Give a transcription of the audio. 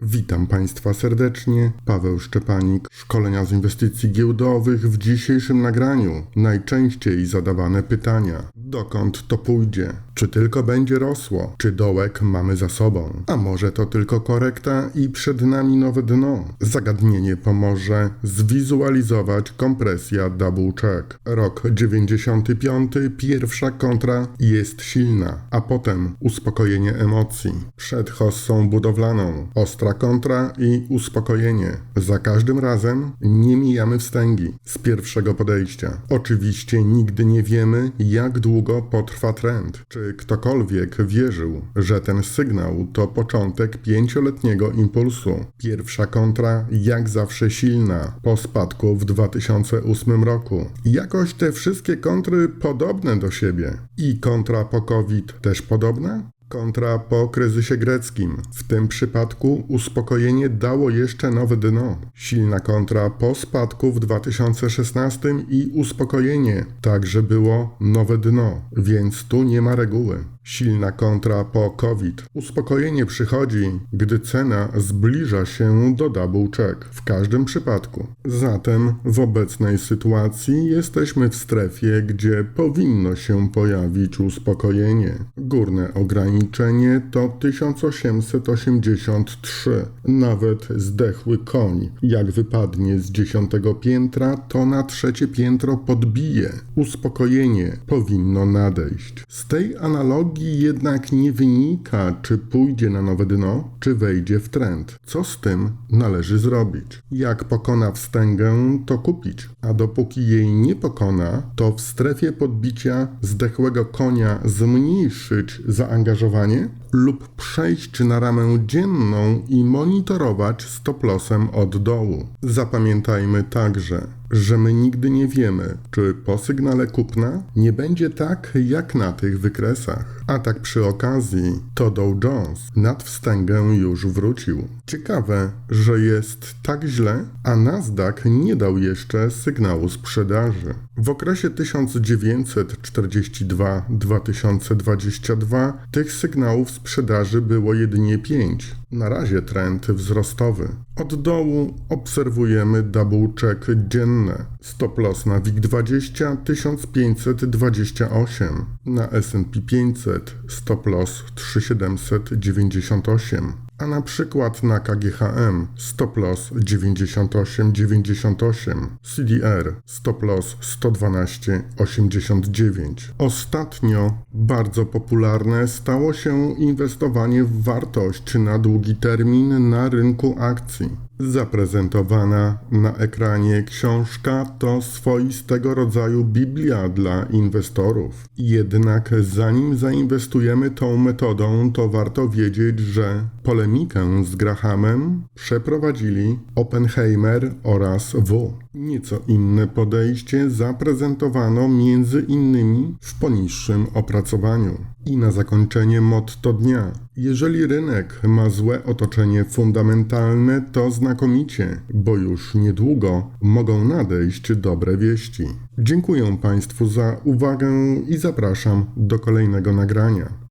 Witam Państwa serdecznie. Paweł Szczepanik, szkolenia z inwestycji giełdowych. W dzisiejszym nagraniu najczęściej zadawane pytania: dokąd to pójdzie? Czy tylko będzie rosło? Czy dołek mamy za sobą? A może to tylko korekta i przed nami nowe dno? Zagadnienie pomoże zwizualizować kompresja double check. Rok 95, pierwsza kontra jest silna, a potem uspokojenie emocji. Przed hossą budowlaną, ostra kontra i uspokojenie. Za każdym razem nie mijamy wstęgi z pierwszego podejścia. Oczywiście nigdy nie wiemy, jak długo potrwa trend. Czy ktokolwiek wierzył, że ten sygnał to początek pięcioletniego impulsu? Pierwsza kontra jak zawsze silna po spadku w 2008 roku. Jakoś te wszystkie kontry podobne do siebie. I kontra po COVID też podobna? Kontra po kryzysie greckim. W tym przypadku uspokojenie dało jeszcze nowe dno. Silna kontra po spadku w 2016 i uspokojenie także było nowe dno, więc tu nie ma reguły. Silna kontra po COVID. Uspokojenie przychodzi, gdy cena zbliża się do double check. W każdym przypadku. Zatem w obecnej sytuacji jesteśmy w strefie, gdzie powinno się pojawić uspokojenie. Górne ograniczenie to 1883. Nawet zdechły koń, jak wypadnie z dziesiątego piętra, to na trzecie piętro podbije. Uspokojenie powinno nadejść. Z tej analogii jednak nie wynika, czy pójdzie na nowe dno, czy wejdzie w trend. Co z tym należy zrobić? Jak pokona wstęgę, to kupić, a dopóki jej nie pokona, to w strefie podbicia zdechłego konia zmniejszyć zaangażowanie lub przejść na ramę dzienną i monitorować stop-lossem od dołu. Zapamiętajmy także, że my nigdy nie wiemy, czy po sygnale kupna nie będzie tak jak na tych wykresach. A tak przy okazji, to Dow Jones nad wstęgę już wrócił. Ciekawe, że jest tak źle, a Nasdaq nie dał jeszcze sygnału sprzedaży. W okresie 1942-2022 tych sygnałów sprzedaży było jedynie 5. Na razie trend wzrostowy. Od dołu obserwujemy double check dzienne. Stop loss na WIG20 1528, na S&P 500 stop loss 3798 a na przykład na KGHM stop loss 98,98, CDR stop loss 112,89. Ostatnio bardzo popularne stało się inwestowanie w wartość na długi termin na rynku akcji. Zaprezentowana na ekranie książka to swoistego rodzaju Biblia dla inwestorów. Jednak zanim zainwestujemy tą metodą, to warto wiedzieć, że polemikę z Grahamem przeprowadzili Oppenheimer oraz W. Nieco inne podejście zaprezentowano między innymi w poniższym opracowaniu. I na zakończenie motto dnia. Jeżeli rynek ma złe otoczenie fundamentalne, to znakomicie, bo już niedługo mogą nadejść dobre wieści. Dziękuję Państwu za uwagę i zapraszam do kolejnego nagrania.